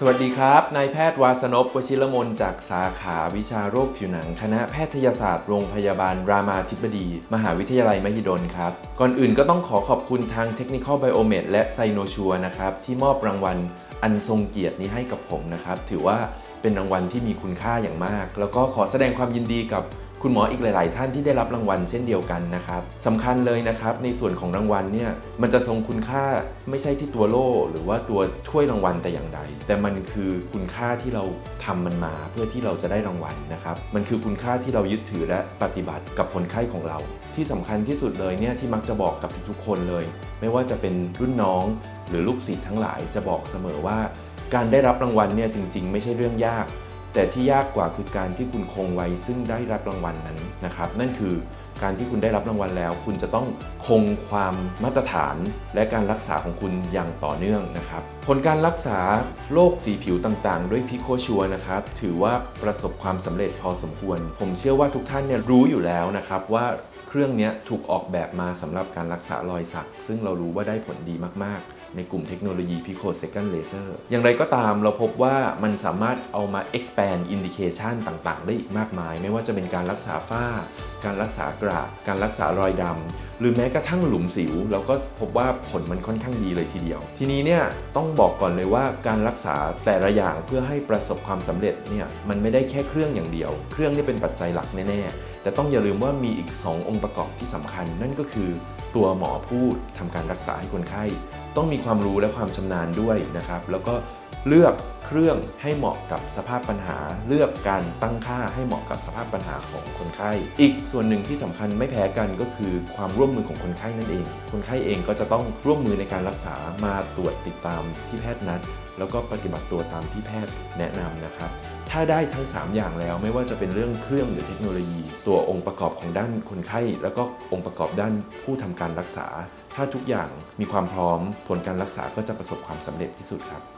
สวัสดีครับ นายแพทย์วาสนพวชิรมนจากสาขาวิชาโรคผิวหนัง คณะแพทยศาสตร์โรงพยาบาลรามาธิบดี มหาวิทยาลัยมหิดลครับ ก่อนอื่นก็ต้องขอขอบคุณทาง Technical Biomed และ s i n o s u r e นะครับ ที่มอบรางวัลอันทรงเกียรตินี้ให้กับผมนะครับ ถือว่าเป็นรางวัลที่มีคุณค่าอย่างมาก แล้วก็ขอแสดงความยินดีกับ คุณหมออีกหลาย ๆ ท่านที่ได้รับรางวัลเช่นเดียวกันนะครับสำคัญเลยนะครับ ในส่วนของรางวัลเนี่ยมันจะทรงคุณค่าไม่ใช่ที่ตัวโล่ หรือว่าตัวถ้วยรางวัลแต่อย่างใด แต่มันคือคุณค่าที่เราทำมันมาเพื่อที่เราจะได้รางวัลนะครับ มันคือคุณค่าที่เรายึดถือและปฏิบัติกับคนไข้ของเรา ที่สำคัญที่สุดเลยเนี่ยที่มักจะบอกกับทุกๆคนเลย ไม่ว่าจะเป็นรุ่นน้องหรือลูกศิษย์ทั้งหลายจะบอกเสมอว่า การได้รับรางวัลเนี่ยจริง ๆ ไม่ใช่เรื่องยาก แต่ที่ยากกว่าคือการที่คุณคงไว้ซึ่งได้รับรางวัลนั้นนะครับ นั่นคือการที่คุณได้รับรางวัลแล้ว คุณจะต้องคงความมาตรฐาน และการรักษาของคุณอย่างต่อเนื่องนะครับ ผลการรักษาโรคสีผิวต่างๆ ด้วยพิโคชัวนะครับ ถือว่าประสบความสำเร็จพอสมควร ผมเชื่อว่าทุกท่านเนี่ยรู้อยู่แล้วนะครับว่าเครื่องนี้ถูกออกแบบมาสำหรับการรักษารอยสัก ซึ่งเรารู้ว่าได้ผลดีมากๆ ในกลุ่มเทคโนโลยี Pico Second Laser อย่างไรก็ตามเราพบว่ามันสามารถเอามา expand indication ต่างๆ ได้อีกมากมาย ไม่ว่าจะเป็นการรักษาฝ้า การรักษากระการรักษารอยดำ หรือแม้กระทั่งหลุมสิว เราก็พบว่าผลมันค่อนข้างดีเลยทีเดียว ทีนี้เนี่ยต้องบอกก่อนเลยว่าการรักษาแต่ละอย่างเพื่อให้ประสบความสำเร็จเนี่ยมันไม่ได้แค่เครื่องอย่างเดียว เครื่องนี่เป็นปัจจัยหลักแน่ๆแต่ต้องอย่าลืมว่ามีอีก 2 องค์ประกอบที่สำคัญ นั่นก็คือตัวหมอผู้ทำการรักษาให้คนไข้ ต้องมีความรู้และความชำนาญด้วยนะครับ แล้วก็เลือกเครื่องให้เหมาะกับสภาพปัญหา เลือกการตั้งค่าให้เหมาะกับสภาพปัญหาของคนไข้ อีกส่วนหนึ่งที่สำคัญไม่แพ้กันก็คือความร่วมมือของคนไข้นั่นเอง คนไข้เองก็จะต้องร่วมมือในการรักษามาตรวจติดตามที่แพทย์นัด แล้วก็ปฏิบัติตัวตามที่แพทย์แนะนำนะครับ ถ้าได้ทั้ง 3 อย่างแล้วไม่ว่าจะเป็นเรื่องเครื่องหรือเทคโนโลยี ตัวองค์ประกอบของด้านคนไข้ แล้วก็องค์ประกอบด้านผู้ทำการรักษา ถ้าทุกอย่างมีความพร้อมผลการรักษาก็จะประสบความสำเร็จที่สุดครับ